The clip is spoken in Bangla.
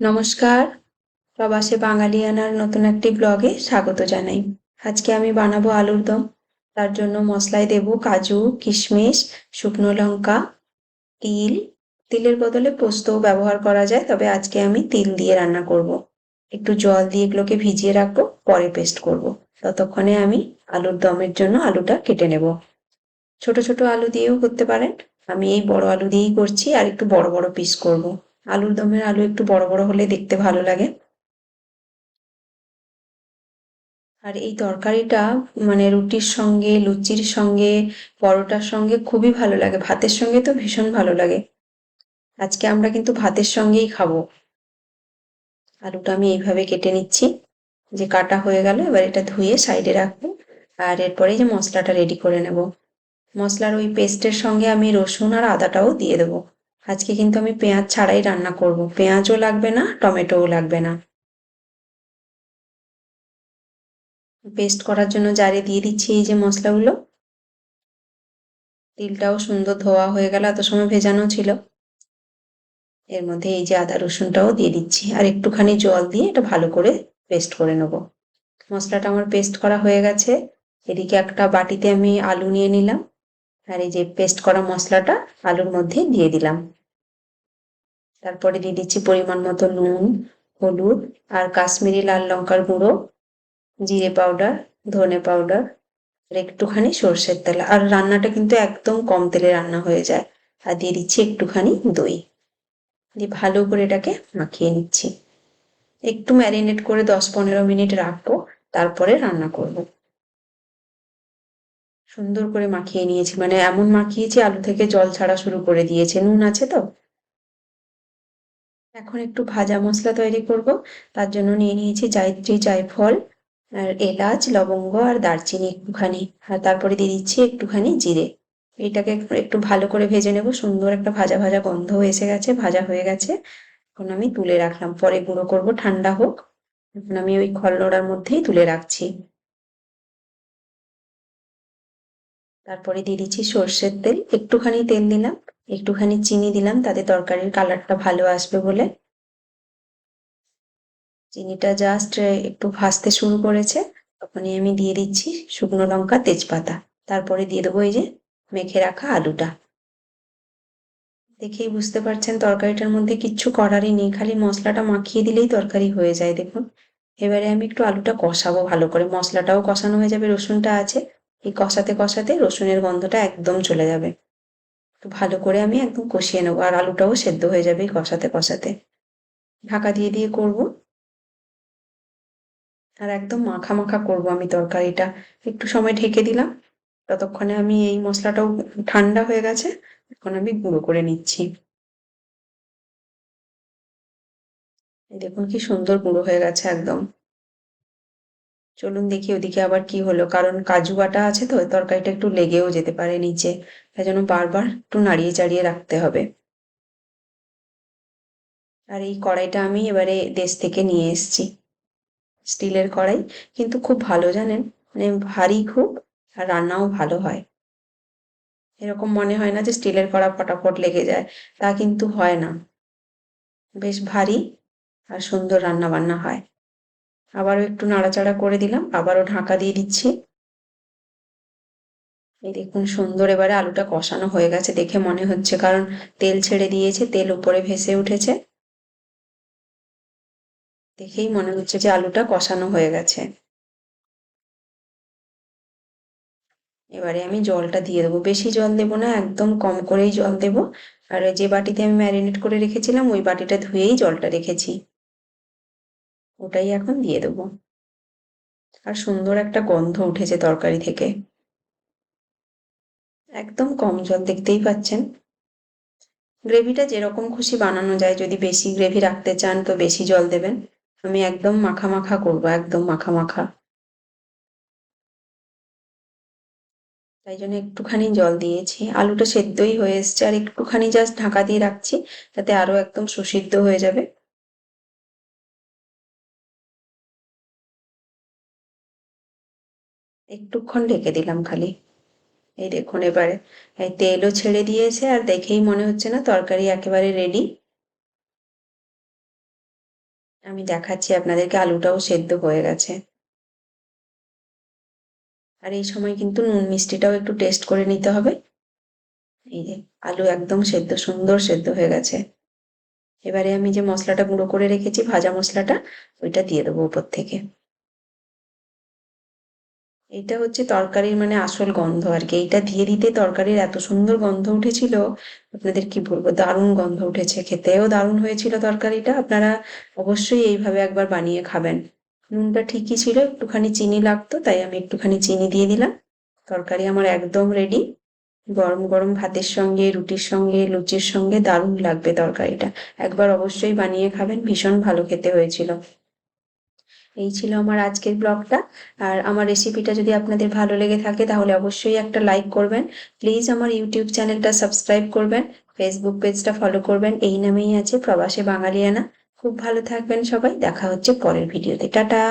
নমস্কার প্রবাসে বাঙালিয়ানার নতুন একটি ব্লগে স্বাগত জানাই আজকে আমি বানাবো আলুর দম তার জন্য মশলায় দেব কাজু, কিশমিশ, শুকনো লঙ্কা, তিল তিলের বদলে পোস্তও ব্যবহার করা যায়, তবে আজকে আমি তিল দিয়ে রান্না করব। একটু জল দিয়ে এগুলোকে ভিজিয়ে রাখব, পরে পেস্ট করব। ততক্ষণে আমি আলুর দমের জন্য আলুটা কেটে নেব ছোট ছোট আলু দিয়েও করতে পারেন আমি এই বড় আলু দিয়েই করছি, আর একটু বড় বড় পিস করব। আলুর দমের আলু একটু বড় বড় হলে দেখতে ভালো লাগে। আর এই তরকারিটা মানে রুটির সঙ্গে, লুচির সঙ্গে, পরোটার সঙ্গে খুবই ভালো লাগে। ভাতের সঙ্গে তো ভীষণ ভালো লাগে। আজকে আমরা কিন্তু ভাতের সঙ্গেই খাব। আলুটা আমি এইভাবে কেটে নিচ্ছি। যে কাটা হয়ে গেল, এবার এটা ধুয়ে সাইডে রাখব। আর এরপরে যে মশলাটা রেডি করে নেব। মশলার ওই পেস্টের সঙ্গে আমি রসুন আর আদাটাও দিয়ে দেবো। আজকে কিন্তু আমি পেঁয়াজ ছাড়াই রান্না করব। পেঁয়াজও লাগবে না, টমেটোও লাগবে না। পেস্ট করার জন্য জারে দিয়ে দিচ্ছি এই যে মশলাগুলো। তিলটাও সুন্দর ধোয়া হয়ে গেল, এত সময় ভেজানো ছিল। এর মধ্যে এই যে আদা রসুনটাও দিয়ে দিচ্ছি আর একটুখানি জল দিয়ে এটা ভালো করে পেস্ট করে নেব। মশলাটা আমার পেস্ট করা হয়ে গেছে। এদিকে একটা বাটিতে আমি আলু নিয়ে নিলাম আর এই যে পেস্ট করা মশলাটা আলুর মধ্যে দিয়ে দিলাম। তারপরে দিয়ে দিচ্ছি পরিমাণ মতো নুন, হলুদ আর কাশ্মীরি লাল লঙ্কার গুঁড়ো, জিরে পাউডার, ধনে পাউডার আর একটুখানি সর্ষের তেল। আর রান্নাটা কিন্তু একদম কম তেলে রান্না হয়ে যায়। আর দিয়ে দিচ্ছি একটুখানি দই। দিয়ে ভালো করে এটাকে মাখিয়ে নিচ্ছি। একটু ম্যারিনেট করে দশ পনেরো মিনিট রাখব, তারপরে রান্না করব। সুন্দর করে মাখিয়ে নিয়েছি। মানে এমন মাখিয়েছি আলু থেকে জল ছাড়া শুরু করে দিয়েছে। নুন আছে তো? এখন একটু ভাজা মশলা তৈরি করব। তার জন্য নিয়ে নিয়েছি জায়ত্রী জায়ফল আর এলাচ, লবঙ্গ আর দারচিনি একটুখানি। আর তারপরে দিয়ে দিচ্ছি একটুখানি জিরে। এটাকে একটু ভালো করে ভেজে নেব। সুন্দর একটা ভাজা ভাজা গন্ধ এসে গেছে, ভাজা হয়ে গেছে। এখন আমি তুলে রাখলাম। পরে গুঁড়ো করব, ঠান্ডা হোক। এখন আমি ওই খলনোড়ার মধ্যেই তুলে রাখছি। তারপরে দিয়ে দিচ্ছি সর্ষের তেল। একটুখানি তেল দিলাম। একটুখানি চিনি দিলাম, তাতে তরকারির কালারটা ভালো আসবে বলে। চিনিটা জাস্ট একটু ভাজতে শুরু করেছে, তখনই আমি দিয়ে দিচ্ছি শুকনো লঙ্কা, তেজপাতা। তারপরে দিয়ে দেবো এই যে মেখে রাখা আলুটা। দেখেই বুঝতে পারছেন তরকারিটার মধ্যে কিচ্ছু করারই নেই, খালি মশলাটা মাখিয়ে দিলেই তরকারি হয়ে যায়, দেখুন। এবারে আমি একটু আলুটা কষাবো ভালো করে, মশলাটাও কষানো হয়ে যাবে, রসুনটা আছে। এই কষাতে কষাতে রসুনের গন্ধটা একদম চলে যাবে। তো ভালো করে আমি একদম কষিয়ে নেব। আর আলুটাও সেদ্ধ হয়ে যাবে কষাতে কষাতে। ঢাকা দিয়ে দিয়ে করব। আর একদম মাখা মাখা করব আমি তরকারিটা। একটু সময় ঢেকে দিলাম। ততক্ষণে আমি এই মশলাটাও ঠান্ডা হয়ে গেছে। এখন আমি গুঁড়ো করে নিচ্ছি। দেখুন কি সুন্দর গুঁড়ো হয়ে গেছে একদম। চলুন দেখি ওদিকে আবার কি হলো। কারণ কাজু বাটা আছে তো, তরকারিটা একটু লেগেও যেতে পারে নিচে। তাই জন্য বারবার একটু নাড়িয়ে চাড়িয়ে রাখতে হবে। আর এই কড়াইটা আমি এবারে দেশ থেকে নিয়ে এসেছি। স্টিলের কড়াই, কিন্তু খুব ভালো জানেন? মানে ভারী খুব, আর রান্নাও ভালো হয়। এরকম মনে হয় না যে স্টিলের কড়া ফটাফট লেগে যায়। তা কিন্তু হয় না। বেশ ভারী আর সুন্দর রান্না বান্না হয়। আবারও একটু নাড়াচাড়া করে দিলাম, আবারও ঢাকা দিয়ে দিচ্ছি। এই দেখুন সুন্দর এবারে আলুটা কষানো হয়ে গেছে দেখে মনে হচ্ছে, কারণ তেল ছেড়ে দিয়েছে, তেল উপরে ভেসে উঠেছে। দেখেই মনে হচ্ছে যে আলুটা কষানো হয়ে গেছে। এবারে আমি জলটা দিয়ে দেবো। বেশি জল দেবো না, একদম কম করেই জল দেব। আর যে বাটিতে আমি ম্যারিনেট করে রেখেছিলাম, ওই বাটিটা ধুয়েই জলটা রেখেছি। ওটাই এখন দিয়ে দেবো। আর সুন্দর একটা গন্ধ উঠেছে তরকারি থেকে। একদম কম জল দেখতেই পাচ্ছেন। গ্রেভিটা যেরকম খুশি বানানো যায়, যদি বেশি গ্রেভি রাখতে চান তো বেশি জল দেবেন। আমি একদম মাখা মাখা করব, একদম মাখা মাখা। তাই জন্য একটুখানি জল দিয়েছি। আলুটা সেদ্ধই হয়ে এসছে, আর একটুখানি জাস্ট ঢাকা দিয়ে রাখছি যাতে আরও একদম সুসিদ্ধ হয়ে যাবে। একটুক্ষণ ঢেকে দিলাম খালি। এই দেখুন এবারে। এই তেলও ছেড়ে দিয়েছে আর দেখেই মনে হচ্ছে না তরকারি একেবারে রেডি আমি দেখাচ্ছি, আপনাদেরকে আলুটাও সেদ্ধ হয়ে গেছে। আর এই সময় কিন্তু নুন মিষ্টিটাও একটু টেস্ট করে নিতে হবে। এই যে, আলু একদম সেদ্ধ, সুন্দর সেদ্ধ হয়ে গেছে। এবারে আমি যে মশলাটা গুঁড়ো করে রেখেছি, ভাজা মশলাটা, ওইটা দিয়ে দেবো উপর থেকে। এটা হচ্ছে তরকারির মানে আসল গন্ধ আর কি এইটা দিয়ে দিতে তরকারির এত সুন্দর গন্ধ উঠেছিল, আপনাদের কি বলব? দারুণ গন্ধ উঠেছে খেতেও দারুণ হয়েছিল তরকারিটা। আপনারা অবশ্যই এইভাবে একবার বানিয়ে খাবেন। নুনটা ঠিকই ছিল, একটুখানি চিনি লাগতো, তাই আমি একটুখানি চিনি দিয়ে দিলাম। তরকারি আমার একদম রেডি গরম গরম ভাতের সঙ্গে, রুটির সঙ্গে, লুচির সঙ্গে দারুণ লাগবে তরকারিটা। একবার অবশ্যই বানিয়ে খাবেন, ভীষণ ভালো খেতে হয়েছিল। এই ছিল আমার আজকের ব্লগটা। আর আমার রেসিপিটা যদি আপনাদের ভালো লেগে থাকে, তাহলে অবশ্যই একটা লাইক করবেন। প্লিজ আমার ইউটিউব চ্যানেলটা সাবস্ক্রাইব করবেন ফেসবুক পেজটা ফলো করবেন। এই নামেই আছে প্রবাসে বাঙালিয়ানা। খুব ভালো থাকবেন সবাই। দেখা হচ্ছে পরের ভিডিওতে টাটা!